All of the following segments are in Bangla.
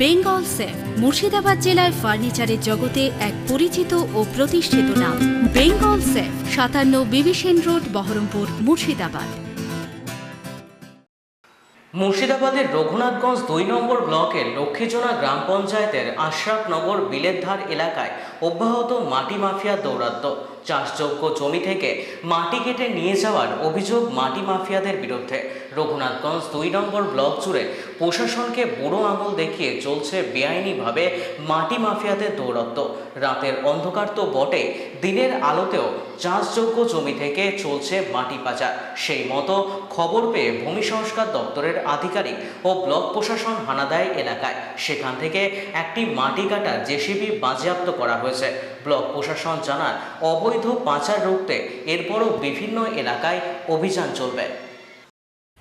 বেঙ্গল সেফ, মুর্শিদাবাদ জেলায় ফার্নিচারের জগতে এক পরিচিত ও প্রতিষ্ঠিত নাম। বেঙ্গল সেফ, সাতান্ন বিবিসেন রোড, বহরমপুর, মুর্শিদাবাদ। মুর্শিদাবাদের রঘুনাথগঞ্জ দুই নম্বর ব্লকের লক্ষ্মীজোড়া গ্রাম পঞ্চায়েতের আশরাফনগর বিলেতধার এলাকায় অব্যাহত মাটি মাফিয়া দৌরাত্ম্য। চাষযোগ্য জমি থেকে মাটি কেটে নিয়ে যাওয়ার অভিযোগ মাটি মাফিয়াদের বিরুদ্ধে। রঘুনাথগঞ্জ দুই নম্বর ব্লক জুড়ে প্রশাসনকে বুড়ো আঙুল দেখিয়ে চলছে বেআইনিভাবে মাটি মাফিয়াদের দৌরত্ব রাতের অন্ধকার তো বটে, দিনের আলোতেও চাষযোগ্য জমি থেকে চলছে মাটি পাচার। সেই মতো খবর পেয়ে ভূমি সংস্কার দপ্তরের আধিকারিক ও ব্লক প্রশাসন হানা দেয় এলাকায়। সেখান থেকে একটি মাটি কাটা জেসিবি বাজেয়াপ্ত করা হয়েছে। ব্লক প্রশাসন জানান অবৈধ পাচার রুখতে এরপরও বিভিন্ন এলাকায় অভিযান চলবে।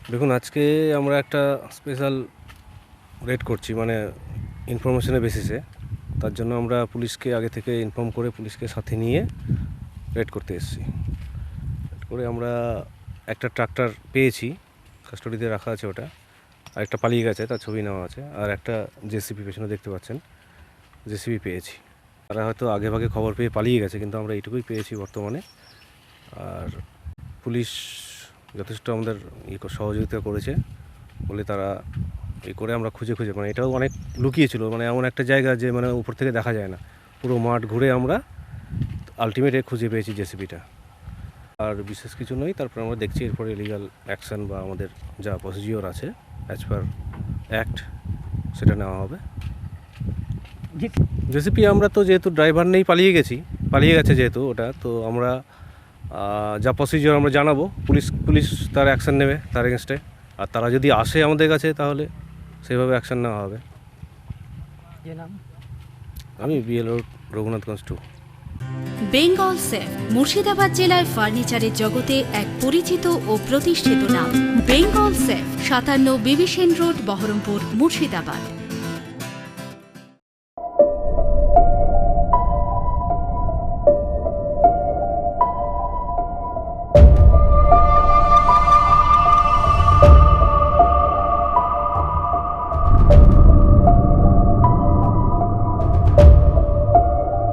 দেখুন, আজকে আমরা একটা স্পেশাল রেড করছি মানে ইনফরমেশনের বেসিসে তার জন্য আমরা পুলিশকে আগে থেকে ইনফর্ম করে পুলিশকে সাথে নিয়ে রেড করতে এসেছি। করে আমরা একটা ট্রাক্টর পেয়েছি কাস্টডিতে রাখা আছে ওটা। আর একটা পালিয়ে গেছে, তার ছবি নেওয়া আছে। আর একটা জেসিপি পেছনে দেখতে পাচ্ছেন জেসিপি পেয়েছি। তারা হয়তো আগে ভাগে খবর পেয়ে পালিয়ে গেছে, কিন্তু আমরা এইটুকুই পেয়েছি বর্তমানে। আর পুলিশ যথেষ্ট আমাদের ই ক- সহযোগিতা করেছে, বলে তারা এ করে আমরা খুঁজে খুঁজে মানে এটাও অনেক লুকিয়ে ছিল মানে এমন একটা জায়গা যে মানে উপর থেকে দেখা যায় না। পুরো মাঠ ঘুরে আমরা আলটিমেটে খুঁজে পেয়েছি জেসিপিটা আর বিশেষ কিছু নয়, তারপর আমরা দেখছি এরপরে লিগাল অ্যাকশন বা আমাদের যা প্রসিজিওর আছে অ্যাজ পার অ্যাক্ট সেটা নেওয়া হবে। জেসিপি আমরা তো যেহেতু ড্রাইভার নেই পালিয়ে গেছি পালিয়ে গেছে যেহেতু ওটা তো আমরা যা প্রসিজিওর আমরা জানাব পুলিশ পুলিশ তার অ্যাকশন নেবে তার এগেনস্টে আর তারা যদি আসে আমাদের কাছে তাহলে সেভাবে অ্যাকশন নেওয়া হবে। আমি BL Raghunathganj to Bengal safe Murshidabad জেলায় ফার্নিচারের জগতে এক পরিচিত ও প্রতিষ্ঠিত নাম। বেঙ্গল সেফ সাতান্ন বিবিসেন রোড বহরমপুর মুর্শিদাবাদ।